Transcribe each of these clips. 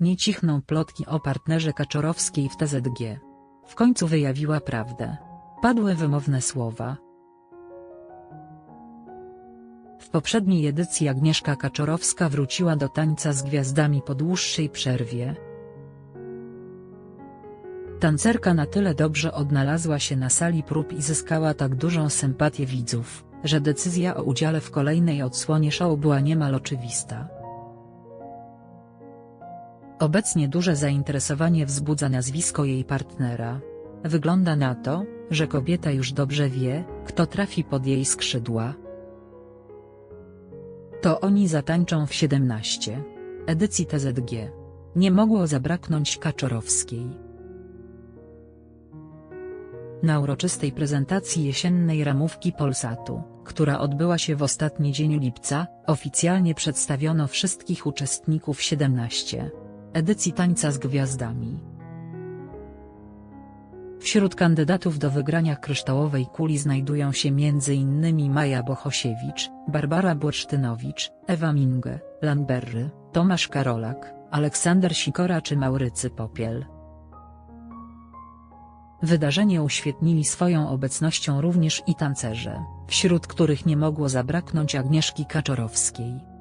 Nie cichną plotki o partnerze Kaczorowskiej w TZG. W końcu wyjawiła prawdę. Padły wymowne słowa. W poprzedniej edycji Agnieszka Kaczorowska wróciła do tańca z gwiazdami po dłuższej przerwie. Tancerka na tyle dobrze odnalazła się na sali prób i zyskała tak dużą sympatię widzów, że decyzja o udziale w kolejnej odsłonie show była niemal oczywista. Obecnie duże zainteresowanie wzbudza nazwisko jej partnera. Wygląda na to, że kobieta już dobrze wie, kto trafi pod jej skrzydła. To oni zatańczą w 17. edycji TZG. Nie mogło zabraknąć Kaczorowskiej. Na uroczystej prezentacji jesiennej ramówki Polsatu, która odbyła się w ostatni dzień lipca, oficjalnie przedstawiono wszystkich uczestników 17. edycji Tańca z Gwiazdami. Wśród kandydatów do wygrania kryształowej kuli znajdują się m.in. Maja Bohosiewicz, Barbara Bursztynowicz, Ewa Minge, Lamberry, Tomasz Karolak, Aleksander Sikora czy Maurycy Popiel. Wydarzenie uświetnili swoją obecnością również i tancerze, wśród których nie mogło zabraknąć Agnieszki Kaczorowskiej.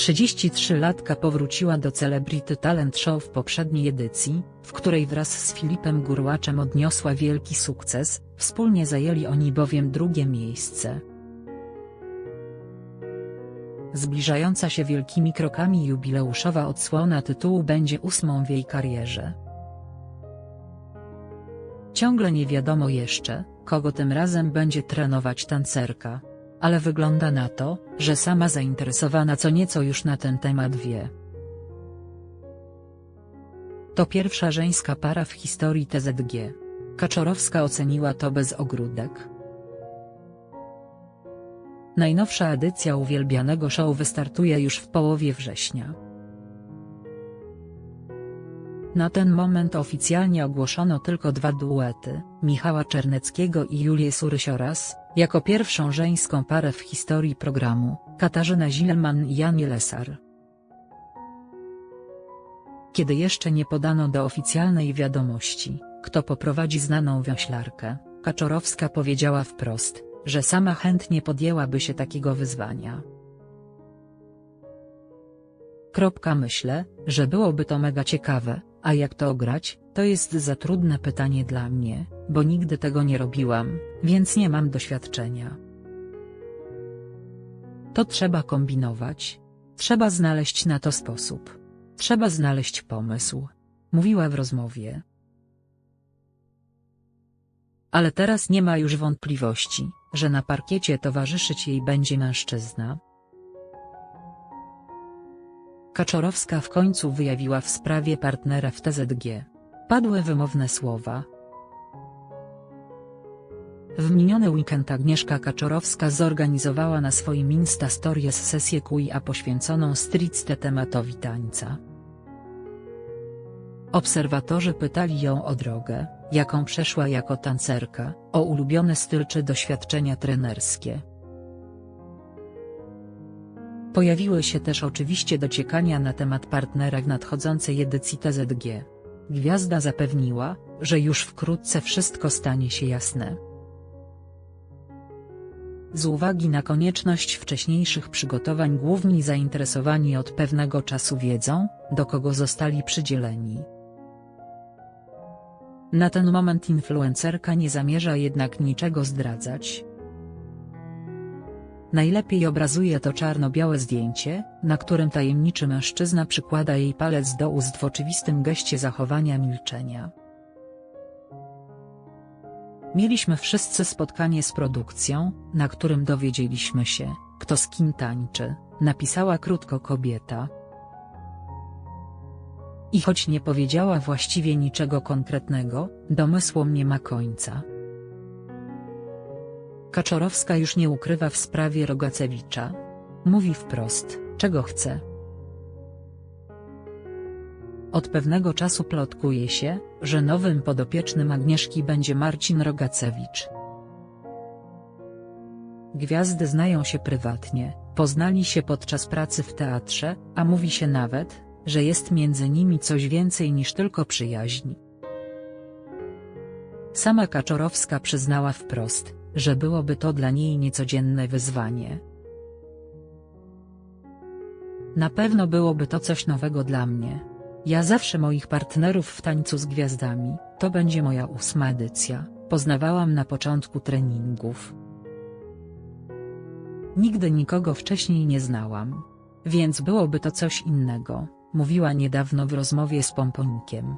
33-latka powróciła do Celebrity Talent Show w poprzedniej edycji, w której wraz z Filipem Gurłaczem odniosła wielki sukces, wspólnie zajęli oni bowiem drugie miejsce. Zbliżająca się wielkimi krokami jubileuszowa odsłona tytułu będzie ósmą w jej karierze. Ciągle nie wiadomo jeszcze, kogo tym razem będzie trenować tancerka. Ale wygląda na to, że sama zainteresowana co nieco już na ten temat wie. To pierwsza żeńska para w historii TZG. Kaczorowska oceniła to bez ogródek. Najnowsza edycja uwielbianego show wystartuje już w połowie września. Na ten moment oficjalnie ogłoszono tylko dwa duety, Michała Czerneckiego i Julię Surysioras, jako pierwszą żeńską parę w historii programu, Katarzyna Zilman i Jan Lesar. Kiedy jeszcze nie podano do oficjalnej wiadomości, kto poprowadzi znaną wioślarkę, Kaczorowska powiedziała wprost, że sama chętnie podjęłaby się takiego wyzwania. Kropka myślę, że byłoby to mega ciekawe, a jak to ograć, to jest za trudne pytanie dla mnie, bo nigdy tego nie robiłam, więc nie mam doświadczenia. To trzeba kombinować. Trzeba znaleźć na to sposób. Trzeba znaleźć pomysł. Mówiła w rozmowie. Ale teraz nie ma już wątpliwości, że na parkiecie towarzyszyć jej będzie mężczyzna, Kaczorowska w końcu wyjawiła w sprawie partnera w TZG. Padły wymowne słowa. W miniony weekend Agnieszka Kaczorowska zorganizowała na swoim Insta Stories sesję QIA poświęconą stricte tematowi tańca. Obserwatorzy pytali ją o drogę, jaką przeszła jako tancerka, o ulubiony styl czy doświadczenia trenerskie. Pojawiły się też oczywiście dociekania na temat partnera w nadchodzącej edycji TZG. Gwiazda zapewniła, że już wkrótce wszystko stanie się jasne. Z uwagi na konieczność wcześniejszych przygotowań główni zainteresowani od pewnego czasu wiedzą, do kogo zostali przydzieleni. Na ten moment influencerka nie zamierza jednak niczego zdradzać. Najlepiej obrazuje to czarno-białe zdjęcie, na którym tajemniczy mężczyzna przykłada jej palec do ust w oczywistym geście zachowania milczenia. Mieliśmy wszyscy spotkanie z produkcją, na którym dowiedzieliśmy się, kto z kim tańczy, napisała krótko kobieta. I choć nie powiedziała właściwie niczego konkretnego, domysłom nie ma końca. Kaczorowska już nie ukrywa w sprawie Rogacewicza. Mówi wprost, czego chce. Od pewnego czasu plotkuje się, że nowym podopiecznym Agnieszki będzie Marcin Rogacewicz. Gwiazdy znają się prywatnie, Poznali się podczas pracy w teatrze, a mówi się nawet, że jest między nimi coś więcej niż tylko przyjaźń. Sama Kaczorowska przyznała wprost, że byłoby to dla niej niecodzienne wyzwanie. Na pewno byłoby to coś nowego dla mnie. Ja zawsze moich partnerów w tańcu z gwiazdami, to będzie moja ósma edycja, poznawałam na początku treningów. Nigdy nikogo wcześniej nie znałam. Więc byłoby to coś innego, mówiła niedawno w rozmowie z Pomponikiem.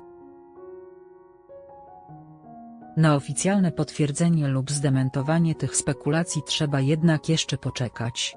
Na oficjalne potwierdzenie lub zdementowanie tych spekulacji trzeba jednak jeszcze poczekać.